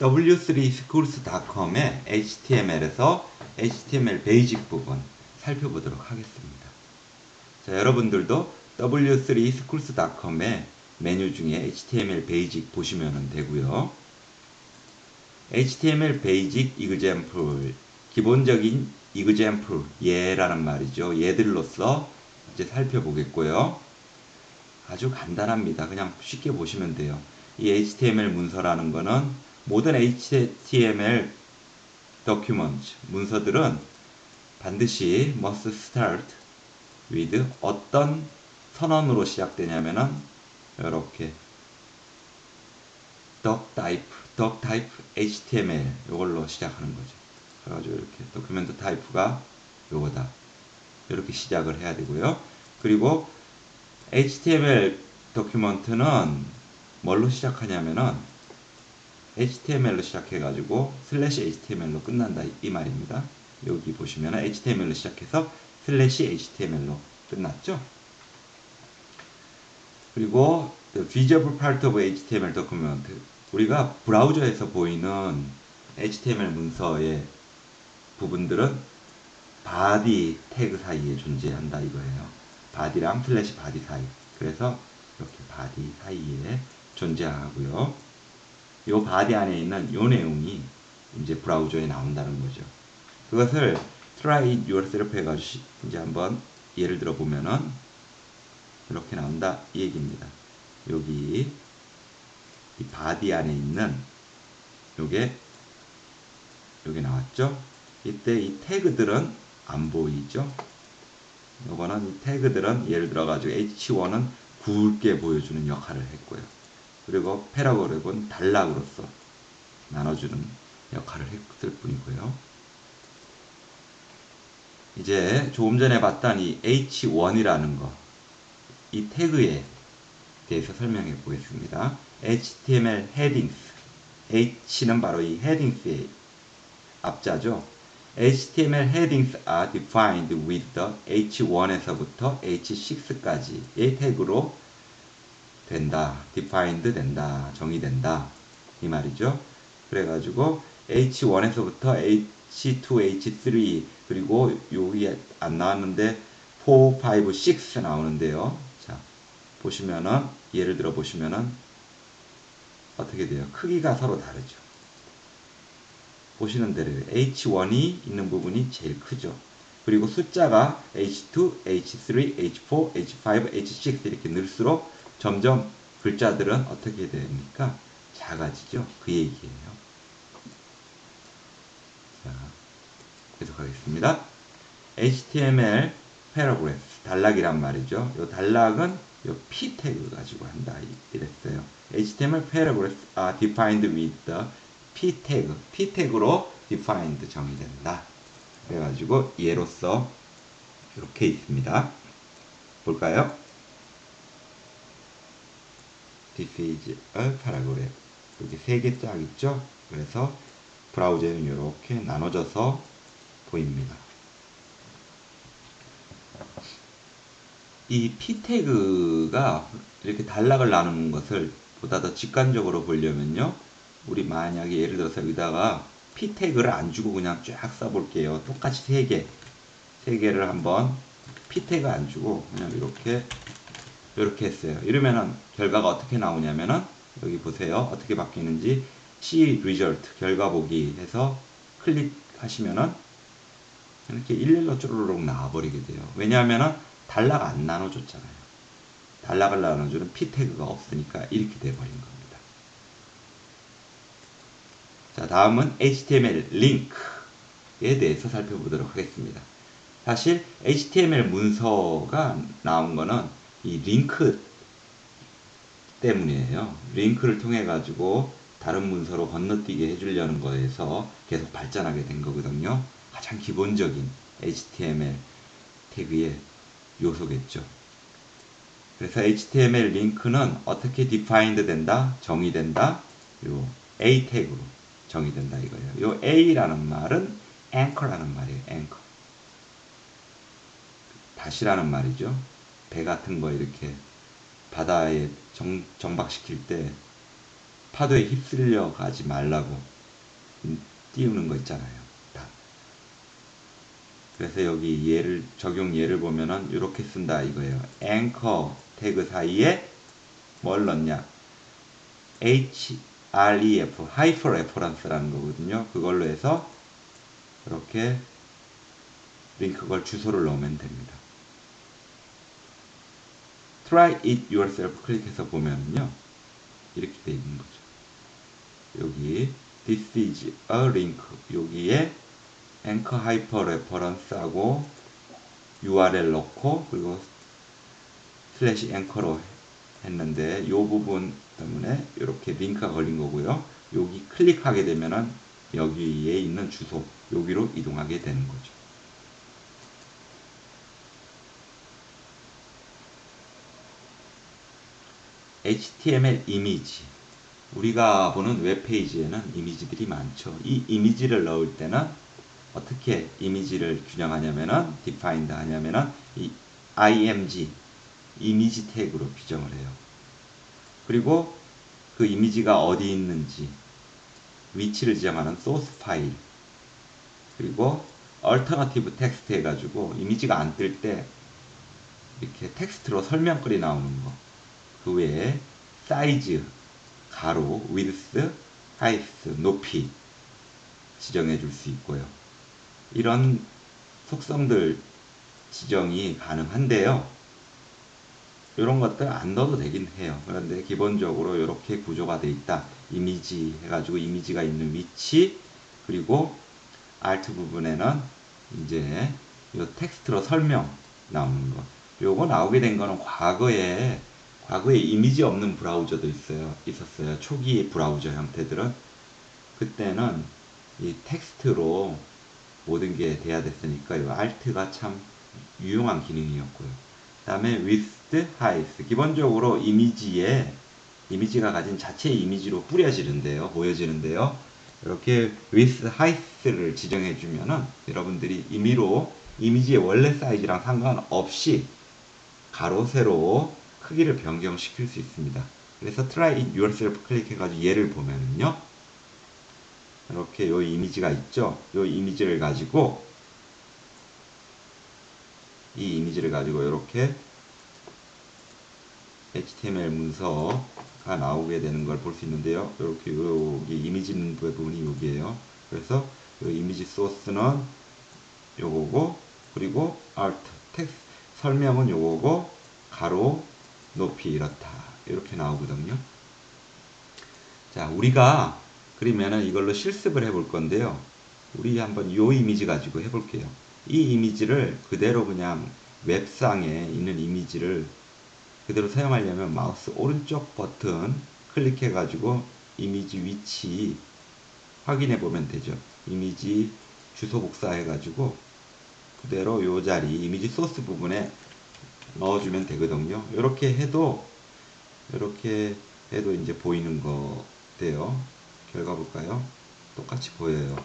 w3schools.com의 HTML에서 HTML 베이직 부분 살펴보도록 하겠습니다. 자, 여러분들도 w3schools.com의 메뉴 중에 HTML 베이직 보시면 되고요. HTML 베이직 이그젠플 기본적인 이그젠플 예라는 말이죠. 예들로서 이제 살펴보겠고요. 아주 간단합니다. 그냥 쉽게 보시면 돼요. 이 HTML 문서라는 거는 모든 HTML document 문서들은 반드시 must start with 어떤 선언으로 시작되냐면은 이렇게 doc type, doc type HTML 이걸로 시작하는 거죠. 그래가지고 이렇게 도큐멘트 타입가 요거다. 이렇게 시작을 해야 되고요. 그리고 HTML 도큐먼트는 뭘로 시작하냐면은 HTML로 시작해가지고 슬래시 HTML로 끝난다 이 말입니다. 여기 보시면 HTML로 시작해서 슬래시 HTML로 끝났죠. 그리고 visible part of HTML document 우리가 브라우저에서 보이는 HTML 문서의 부분들은 바디 태그 사이에 존재한다 이거예요. 바디랑 슬래시 바디 사이. 그래서 이렇게 바디 사이에 존재하고요. 이 바디 안에 있는 이 내용이 이제 브라우저에 나온다는 거죠. 그것을 try it yourself 해가지고 이제 한번 예를 들어 보면은 이렇게 나온다 이 얘기입니다. 여기 이 바디 안에 있는 요게 여기 나왔죠? 이때 이 태그들은 안 보이죠? 요거는 이 태그들은 예를 들어 가지고 H1은 굵게 보여주는 역할을 했고요. 그리고 패러그래프는 단락으로서 나눠주는 역할을 했을 뿐이고요. 이제 조금 전에 봤던 이 H1이라는 거, 이 태그에 대해서 설명해 보겠습니다. HTML headings, H는 바로 이 headings의 앞자죠. HTML headings are defined with the H1에서부터 H6까지의 태그로 된다. defined 된다. 정의된다. 이 말이죠. 그래가지고 H1에서부터 H2, H3 그리고 여기 안 나왔는데 4, 5, 6 나오는데요. 자 보시면은 예를 들어 보시면은 어떻게 돼요? 크기가 서로 다르죠. 보시는 대로 H1이 있는 부분이 제일 크죠. 그리고 숫자가 H2, H3, H4, H5, H6 이렇게 늘수록 점점 글자들은 어떻게 됩니까? 작아지죠. 그 얘기예요. 자, 계속하겠습니다. HTML paragraph 단락이란 말이죠. 이 단락은 이 p 태그 가지고 한다 이랬어요. HTML paragraphs are defined with the p 태그, p 태그로 defined 정의된다. 그래가지고 예로서 이렇게 있습니다. 볼까요? Is a paragraph. 여기 세개쫙 있죠? 그래서 브라우저에는 이렇게 나눠져서 보입니다. 이 p 태그가 이렇게 단락을 나누는 것을 보다 더 직관적으로 보려면요. 우리 만약에 예를 들어서 여기다가 p 태그를 안 주고 그냥 쫙 써볼게요. 똑같이 세 개, 세 개를 한번 p 태그 안 주고 그냥 이렇게 이렇게 했어요. 이러면은 결과가 어떻게 나오냐면은 여기 보세요. 어떻게 바뀌는지 C result 결과 보기 해서 클릭하시면은 이렇게 일일로 쭈르륵 나와버리게 돼요. 왜냐하면은 단락 안 나눠줬잖아요. 단락을 나눠주는 p 태그가 없으니까 이렇게 돼버린 겁니다. 자, 다음은 HTML 링크에 대해서 살펴보도록 하겠습니다. 사실 HTML 문서가 나온 거는 이 링크 때문이에요. 링크를 통해 가지고 다른 문서로 건너뛰게 해주려는 거에서 계속 발전하게 된 거거든요. 가장 기본적인 HTML 태그의 요소겠죠. 그래서 HTML 링크는 어떻게 defined 된다? 정의된다? 요 A 태그로 정의된다 이거예요. 요 A라는 말은 anchor라는 말이에요. anchor. 다시라는 말이죠. 배 같은 거 이렇게 바다에 정, 정박시킬 때 파도에 휩쓸려 가지 말라고 음, 띄우는 거 있잖아요. 다. 그래서 여기 예를 적용 예를 보면은 이렇게 쓴다 이거예요. 앵커 태그 사이에 뭘 넣냐? href 하이퍼 레퍼런스라는 거거든요. 그걸로 해서 이렇게 링크 걸 주소를 넣으면 됩니다. Try it yourself 클릭해서 보면요. 이렇게 돼 있는 거죠. 여기 this is a link 여기에 앵커 하이퍼 레퍼런스하고 URL 넣고 그리고 슬래시 앵커로 했는데 이 부분 때문에 이렇게 링크가 걸린 거고요. 여기 클릭하게 되면은 여기에 있는 주소 여기로 이동하게 되는 거죠. HTML 이미지 우리가 보는 웹페이지에는 이미지들이 많죠. 이 이미지를 넣을 때는 어떻게 이미지를 균형하냐면은 defined 하냐면은 이 img 이미지 태그로 규정을 해요. 그리고 그 이미지가 어디 있는지 위치를 지정하는 소스 파일 그리고 얼터너티브 텍스트 해가지고 이미지가 안 뜰 때 이렇게 텍스트로 설명글이 나오는 거. 그 외에 사이즈, 가로, width, height, 높이 지정해 줄 수 있고요. 이런 속성들 지정이 가능한데요. 이런 것들 안 넣어도 되긴 해요. 그런데 기본적으로 이렇게 구조가 되어 있다. 이미지 해가지고 이미지가 있는 위치 그리고 알트 부분에는 이제 이 텍스트로 설명 나오는 거. 요거 나오게 된 거는 과거에 과거에 이미지 없는 브라우저도 있어요. 있었어요. 초기 브라우저 형태들은 그때는 이 텍스트로 모든 게 돼야 됐으니까 이 알트가 참 유용한 기능이었고요. 다음에 with height 기본적으로 이미지에 이미지가 가진 자체 이미지로 뿌려지는데요. 보여지는데요. 이렇게 with height를 지정해 주면은 여러분들이 임의로 이미지의 원래 사이즈랑 상관없이 가로 세로 크기를 변경시킬 수 있습니다. 그래서 try it yourself 클릭해가지고 얘를 보면은요. 이렇게 요 이미지가 있죠. 요 이미지를 가지고 이 이미지를 가지고 이렇게 HTML 문서가 나오게 되는 걸 볼 수 있는데요. 이렇게 여기 이미지 부분이 여기에요. 그래서 이 이미지 소스는 요거고 그리고 alt 텍스트 설명은 요거고 가로 높이 이렇다 이렇게 나오거든요. 자 우리가 그러면은 이걸로 실습을 해볼 건데요. 우리 한번 요 이미지 가지고 해볼게요. 이 이미지를 그대로 그냥 웹상에 있는 이미지를 그대로 사용하려면 마우스 오른쪽 버튼 클릭해 가지고 이미지 위치 확인해 보면 되죠. 이미지 주소 복사해 가지고 그대로 요 자리 이미지 소스 부분에 넣어주면 되거든요. 이렇게 해도 이렇게 해도 이제 보이는 거 돼요. 결과 볼까요? 똑같이 보여요.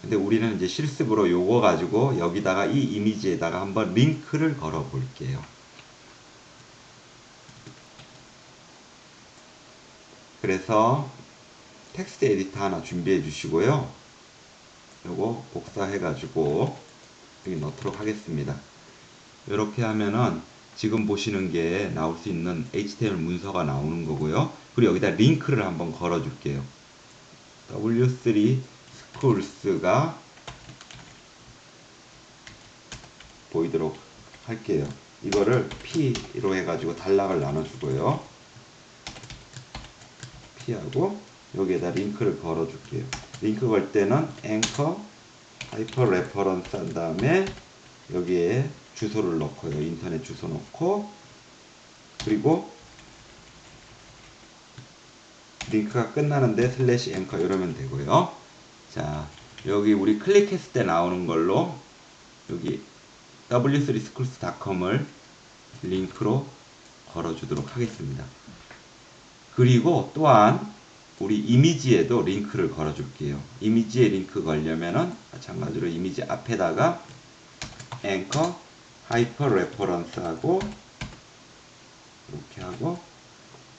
근데 우리는 이제 실습으로 요거 가지고 여기다가 이 이미지에다가 한번 링크를 걸어 볼게요. 그래서 텍스트 에디터 하나 준비해 주시고요. 요거 복사해 가지고 여기 넣도록 하겠습니다. 이렇게 하면은 지금 보시는 게 나올 수 있는 HTML 문서가 나오는 거고요. 그리고 여기다 링크를 한번 걸어 줄게요. W3 Schools가 보이도록 할게요. 이거를 P로 해가지고 단락을 나눠주고요. P하고 여기에다 링크를 걸어 줄게요. 링크 걸 때는 앵커 하이퍼 레퍼런스 한 다음에 여기에 주소를 넣고요. 인터넷 주소 넣고 그리고 링크가 끝나는데 슬래시 앵커 이러면 되고요. 자 여기 우리 클릭했을 때 나오는 걸로 여기 w3schools.com을 링크로 걸어주도록 하겠습니다. 그리고 또한 우리 이미지에도 링크를 걸어줄게요. 이미지에 링크 걸려면은 마찬가지로 이미지 앞에다가 앵커 하이퍼 레퍼런스 하고 이렇게 하고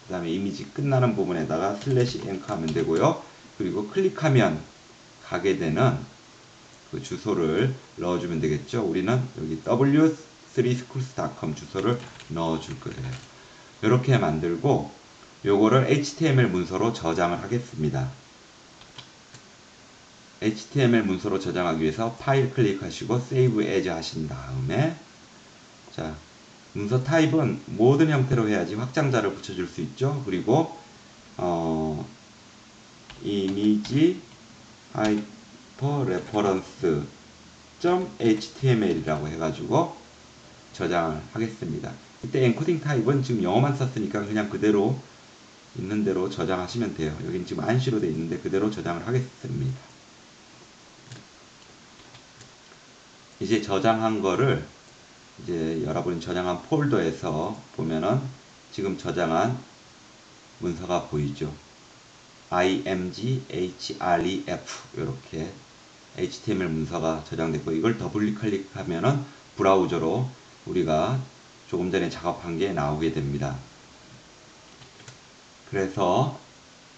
그 다음에 이미지 끝나는 부분에다가 슬래시 앵커 하면 되고요. 그리고 클릭하면 가게 되는 그 주소를 넣어주면 되겠죠. 우리는 여기 w3schools.com 주소를 넣어줄 거예요. 이렇게 만들고 요거를 HTML 문서로 저장을 하겠습니다. HTML 문서로 저장하기 위해서 파일 클릭하시고 Save As 하신 다음에 자 문서 타입은 모든 형태로 해야지 확장자를 붙여줄 수 있죠. 그리고 어, 이미지 하이퍼 레퍼런스 .html이라고 해가지고 저장을 하겠습니다. 이때 엔코딩 타입은 지금 영어만 썼으니까 그냥 그대로 있는 대로 저장하시면 돼요. 여긴 지금 안시로 돼 있는데 그대로 저장을 하겠습니다. 이제 저장한 거를 이제 여러분이 저장한 폴더에서 보면은 지금 저장한 문서가 보이죠. img href 이렇게 HTML 문서가 저장됐고 이걸 더블 클릭하면은 브라우저로 우리가 조금 전에 작업한 게 나오게 됩니다. 그래서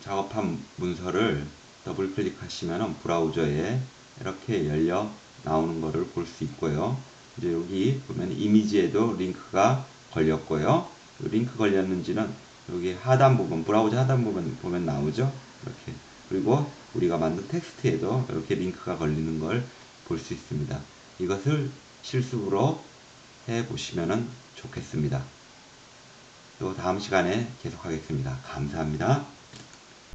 작업한 문서를 더블 클릭하시면 브라우저에 이렇게 열려 나오는 것을 볼 수 있고요. 이제 여기 보면 이미지에도 링크가 걸렸고요. 링크 걸렸는지는 여기 하단 부분, 브라우저 하단 부분 보면 나오죠. 이렇게. 그리고 우리가 만든 텍스트에도 이렇게 링크가 걸리는 걸 볼 수 있습니다. 이것을 실습으로 해 보시면 좋겠습니다. 또 다음 시간에 계속하겠습니다. 감사합니다.